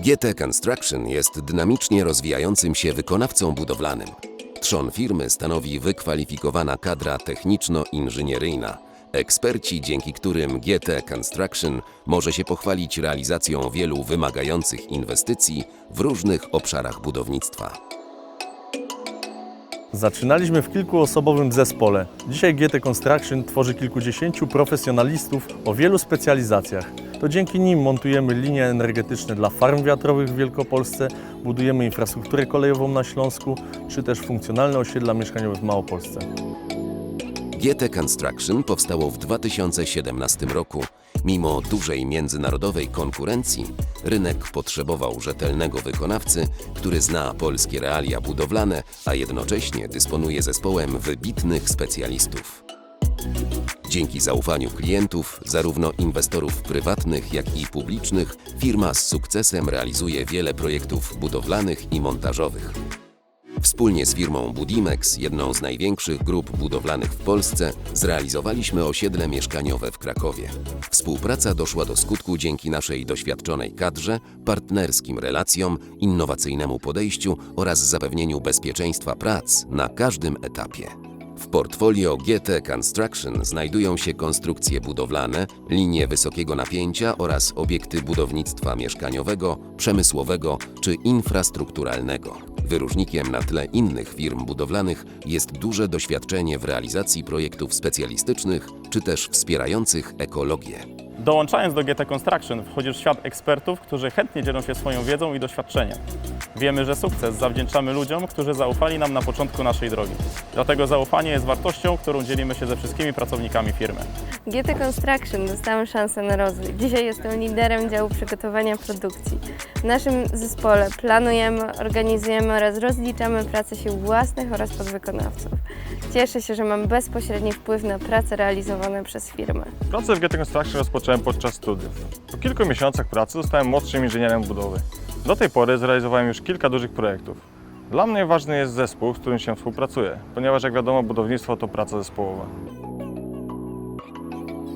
GT Construction jest dynamicznie rozwijającym się wykonawcą budowlanym. Trzon firmy stanowi wykwalifikowana kadra techniczno-inżynieryjna, eksperci, dzięki którym GT Construction może się pochwalić realizacją wielu wymagających inwestycji w różnych obszarach budownictwa. Zaczynaliśmy w kilkuosobowym zespole. Dzisiaj GT Construction tworzy kilkudziesięciu profesjonalistów o wielu specjalizacjach. To dzięki nim montujemy linie energetyczne dla farm wiatrowych w Wielkopolsce, budujemy infrastrukturę kolejową na Śląsku, czy też funkcjonalne osiedla mieszkaniowe w Małopolsce. GT Construction powstało w 2017 roku. Mimo dużej międzynarodowej konkurencji, rynek potrzebował rzetelnego wykonawcy, który zna polskie realia budowlane, a jednocześnie dysponuje zespołem wybitnych specjalistów. Dzięki zaufaniu klientów, zarówno inwestorów prywatnych, jak i publicznych, firma z sukcesem realizuje wiele projektów budowlanych i montażowych. Wspólnie z firmą Budimex, jedną z największych grup budowlanych w Polsce, zrealizowaliśmy osiedle mieszkaniowe w Krakowie. Współpraca doszła do skutku dzięki naszej doświadczonej kadrze, partnerskim relacjom, innowacyjnemu podejściu oraz zapewnieniu bezpieczeństwa prac na każdym etapie. W portfolio GT Construction znajdują się konstrukcje budowlane, linie wysokiego napięcia oraz obiekty budownictwa mieszkaniowego, przemysłowego czy infrastrukturalnego. Wyróżnikiem na tle innych firm budowlanych jest duże doświadczenie w realizacji projektów specjalistycznych czy też wspierających ekologię. Dołączając do GT Construction wchodzisz w świat ekspertów, którzy chętnie dzielą się swoją wiedzą i doświadczeniem. Wiemy, że sukces zawdzięczamy ludziom, którzy zaufali nam na początku naszej drogi. Dlatego zaufanie jest wartością, którą dzielimy się ze wszystkimi pracownikami firmy. GT Construction dostałem szansę na rozwój. Dzisiaj jestem liderem działu przygotowania produkcji. W naszym zespole planujemy, organizujemy oraz rozliczamy pracę sił własnych oraz podwykonawców. Cieszę się, że mam bezpośredni wpływ na prace realizowane przez firmę. Pracę w GT Construction rozpocząłem podczas studiów. Po kilku miesiącach pracy zostałem młodszym inżynierem budowy. Do tej pory zrealizowałem już kilka dużych projektów. Dla mnie ważny jest zespół, z którym się współpracuje, ponieważ jak wiadomo budownictwo to praca zespołowa.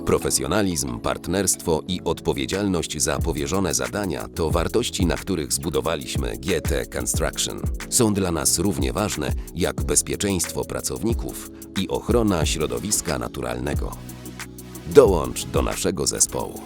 Profesjonalizm, partnerstwo i odpowiedzialność za powierzone zadania to wartości, na których zbudowaliśmy GT Construction. Są dla nas równie ważne jak bezpieczeństwo pracowników i ochrona środowiska naturalnego. Dołącz do naszego zespołu.